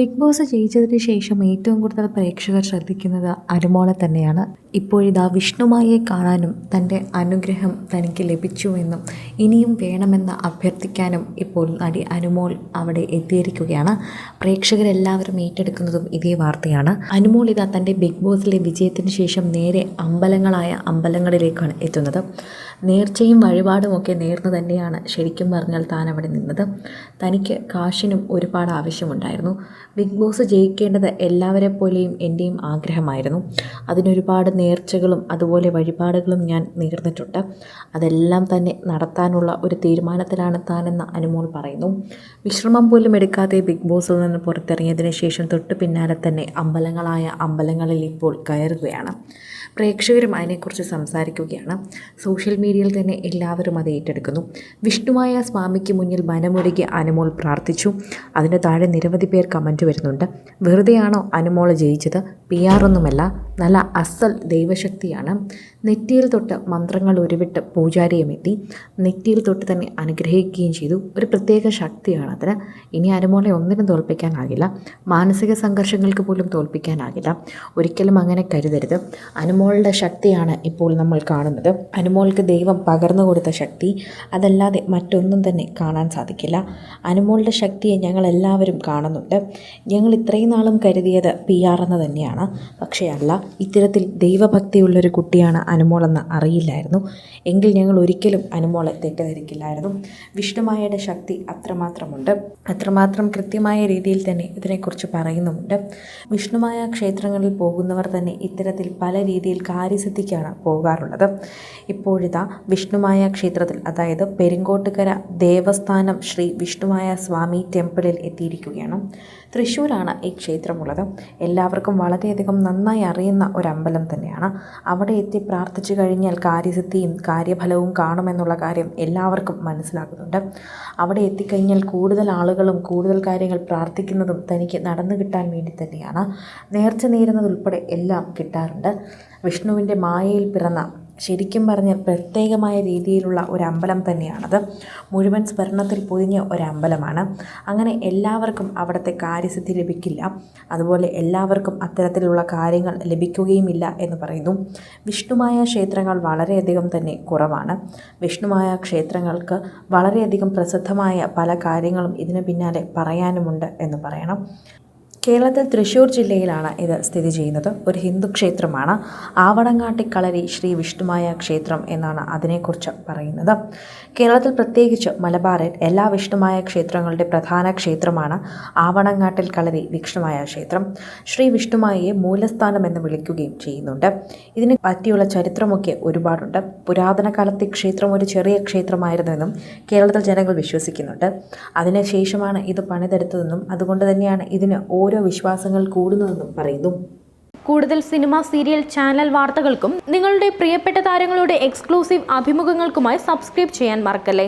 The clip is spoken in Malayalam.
ബിഗ് ബോസ് ജയിച്ചതിന് ശേഷം ഏറ്റവും കൂടുതൽ പ്രേക്ഷകർ ശ്രദ്ധിക്കുന്നത് അനുമോളെ തന്നെയാണ്. ഇപ്പോഴിതാ വിഷ്ണുമായെ കാണാനും തന്റെ അനുഗ്രഹം തനിക്ക് ലഭിച്ചുവെന്നും ഇനിയും വേണമെന്ന് അഭ്യർത്ഥിക്കാനും ഇപ്പോൾ നടി അനുമോൾ അവിടെ എത്തിയിരിക്കുകയാണ്. പ്രേക്ഷകരെല്ലാവരും ഏറ്റെടുക്കുന്നതും ഇതേ വാർത്തയാണ്. അനുമോൾ ഇതാ തന്റെ ബിഗ് ബോസിലെ വിജയത്തിന് ശേഷം നേരെ അമ്പലങ്ങളായ അമ്പലങ്ങളിലേക്കാണ് എത്തുന്നത്. നേർച്ചയും വഴിപാടും ഒക്കെ നേർന്നു തന്നെയാണ് ശരിക്കും പറഞ്ഞാൽ താൻ അവിടെ നിന്നത്. തനിക്ക് കാശിനും ഒരുപാട് ആവശ്യമുണ്ടായിരുന്നു. ബിഗ് ബോസ് ജയിക്കേണ്ടത് എല്ലാവരെ പോലെയും എന്റെയും ആഗ്രഹമായിരുന്നു. അതിനൊരുപാട് നേർച്ചകളും അതുപോലെ വഴിപാടുകളും ഞാൻ നേർന്നിട്ടുണ്ട്. അതെല്ലാം തന്നെ നടത്താനുള്ള ഒരു തീരുമാനത്തിലാണ് താനെന്ന് അനുമോൾ പറയുന്നു. വിശ്രമം പോലും എടുക്കാതെ ബിഗ് ബോസിൽ നിന്ന് പുറത്തിറങ്ങിയതിന് ശേഷം തൊട്ട് പിന്നാലെ തന്നെ അമ്പലങ്ങളായ അമ്പലങ്ങളിൽ ഇപ്പോൾ കയറുകയാണ്. പ്രേക്ഷകരും അതിനെക്കുറിച്ച് സംസാരിക്കുകയാണ്. സോഷ്യൽ മീഡിയയിൽ തന്നെ എല്ലാവരും അത് ഏറ്റെടുക്കുന്നു. വിഷ്ണുവായ സ്വാമിക്ക് മുന്നിൽ മനമുരുകി അനുമോൾ പ്രാർത്ഥിച്ചു. അതിന് താഴെ നിരവധി പേർ കമന്റ് വരുന്നുണ്ട്. വെറുതെയാണോ അനുമോൾ ജയിച്ചത്? പി ആർ ഒന്നുമല്ല നല്ല അസൽ ദൈവശക്തിയാണ്. നെറ്റിയിൽ തൊട്ട് മന്ത്രങ്ങൾ ഉരുവിട്ട് പൂജാരിയുമെത്തി നെറ്റിയിൽ തൊട്ട് തന്നെ അനുഗ്രഹിക്കുകയും ചെയ്തു. ഒരു പ്രത്യേക ശക്തിയാണ് അതിന്. ഇനി അനുമോളെ ഒന്നിനും തോൽപ്പിക്കാനാകില്ല. മാനസിക സംഘർഷങ്ങൾക്ക് പോലും തോൽപ്പിക്കാനാകില്ല. ഒരിക്കലും അങ്ങനെ കരുതരുത്. അനുമോളുടെ ശക്തിയാണ് ഇപ്പോൾ നമ്മൾ കാണുന്നത്. അനുമോൾക്ക് ദൈവം പകർന്നു കൊടുത്ത ശക്തി അതല്ലാതെ മറ്റൊന്നും തന്നെ കാണാൻ സാധിക്കില്ല. അനുമോളുടെ ശക്തിയെ ഞങ്ങൾ എല്ലാവരും കാണുന്നുണ്ട്. ഞങ്ങൾ ഇത്രയും നാളും കരുതിയത് പി ആർ എന്ന് തന്നെയാണ്. പക്ഷേ അല്ല ഇത്തരത്തിൽ ദൈവഭക്തിയുള്ളൊരു കുട്ടിയാണ് അനുമോളെന്ന് അറിയില്ലായിരുന്നു. എങ്കിൽ ഞങ്ങൾ ഒരിക്കലും അനുമോളെ തെറ്റിദ്ധരിക്കില്ലായിരുന്നു. വിഷ്ണുമായയുടെ ശക്തി അത്രമാത്രമുണ്ട്. അത്രമാത്രം കൃത്യമായ രീതിയിൽ തന്നെ ഇതിനെക്കുറിച്ച് പറയുന്നുമുണ്ട്. വിഷ്ണുമായ ക്ഷേത്രങ്ങളിൽ പോകുന്നവർ തന്നെ ഇത്തരത്തിൽ പല രീതിയിൽ കാര്യസിദ്ധിക്കാണ് പോകാറുള്ളത്. ഇപ്പോഴിതാ വിഷ്ണുമായ ക്ഷേത്രത്തിൽ അതായത് പെരിങ്കോട്ടുകര ദേവസ്ഥാനം ശ്രീ വിഷ്ണുമായ സ്വാമി ടെമ്പിളിൽ എത്തിയിരിക്കുകയാണ്. തൃശ്ശൂരാണ് ഈ ക്ഷേത്രമുള്ളത്. എല്ലാവർക്കും വളരെയധികം നന്നായി അറിയുന്ന ഒരു അമ്പലം തന്നെയാണ്. അവിടെ എത്തി പ്രാർത്ഥിച്ചു കഴിഞ്ഞാൽ കാര്യസിദ്ധിയും കാര്യഫലവും കാണുമെന്നുള്ള കാര്യം എല്ലാവർക്കും മനസ്സിലാകുന്നുണ്ട്. അവിടെ എത്തിക്കഴിഞ്ഞാൽ കൂടുതൽ ആളുകളും കൂടുതൽ കാര്യങ്ങൾ പ്രാർത്ഥിക്കുന്നതും തനിക്ക് നടന്നു കിട്ടാൻ വേണ്ടി തന്നെയാണ്. നേർച്ച നേരുന്നതുൾപ്പെടെ എല്ലാം കിട്ടാറുണ്ട്. വിഷ്ണുവിന്റെ മായയിൽ പിറന്ന ശരിക്കും പറഞ്ഞാൽ പ്രത്യേകമായ രീതിയിലുള്ള ഒരു അമ്പലം തന്നെയാണത്. മുഴുവൻ സ്വർണത്തിൽ പൊതിഞ്ഞ ഒരമ്പലമാണ്. അങ്ങനെ എല്ലാവർക്കും അവിടുത്തെ കാര്യസിദ്ധി ലഭിക്കില്ല. അതുപോലെ എല്ലാവർക്കും അത്തരത്തിലുള്ള കാര്യങ്ങൾ ലഭിക്കുകയുമില്ല എന്ന് പറയുന്നു. വിഷ്ണുമായ ക്ഷേത്രങ്ങൾ വളരെയധികം തന്നെ കുറവാണ്. വിഷ്ണുമായ ക്ഷേത്രങ്ങൾക്ക് വളരെയധികം പ്രസിദ്ധമായ പല കാര്യങ്ങളും ഇതിന് പിന്നാലെ പറയാനുമുണ്ട് എന്ന് പറയണം. കേരളത്തിൽ തൃശ്ശൂർ ജില്ലയിലാണ് ഇത് സ്ഥിതി ചെയ്യുന്നത്. ഒരു ഹിന്ദു ക്ഷേത്രമാണ്. ആവണങ്ങാട്ടിക്കളരി ശ്രീ വിഷ്ണുമായ ക്ഷേത്രം എന്നാണ് അതിനെക്കുറിച്ച് പറയുന്നത്. കേരളത്തിൽ പ്രത്യേകിച്ച് മലബാറിൽ എല്ലാ വിഷ്ണുമായ ക്ഷേത്രങ്ങളുടെ പ്രധാന ക്ഷേത്രമാണ് ആവണങ്ങാട്ടിൽ കളരി വിഷ്ണുമായ ക്ഷേത്രം. ശ്രീ വിഷ്ണുമായയെ മൂലസ്ഥാനം എന്ന് വിളിക്കുകയും ചെയ്യുന്നുണ്ട്. ഇതിനെ പറ്റിയുള്ള ചരിത്രമൊക്കെ ഒരുപാടുണ്ട്. പുരാതന കാലത്തെ ക്ഷേത്രം ഒരു ചെറിയ ക്ഷേത്രമായിരുന്നുവെന്നും കേരളത്തിൽ ജനങ്ങൾ വിശ്വസിക്കുന്നുണ്ട്. അതിനുശേഷമാണ് ഇത് പണിതെടുത്തതെന്നും അതുകൊണ്ട് തന്നെയാണ് ഇതിന് ഓരോ വിശ്വാസങ്ങൾ കൂടുന്നതെന്നും പറയുന്നു. കൂടുതൽ സിനിമ സീരിയൽ ചാനൽ വാർത്തകൾക്കും നിങ്ങളുടെ പ്രിയപ്പെട്ട താരങ്ങളുടെ എക്സ്ക്ലൂസീവ് അഭിമുഖങ്ങൾക്കുമായി സബ്സ്ക്രൈബ് ചെയ്യാൻ മറക്കല്ലേ?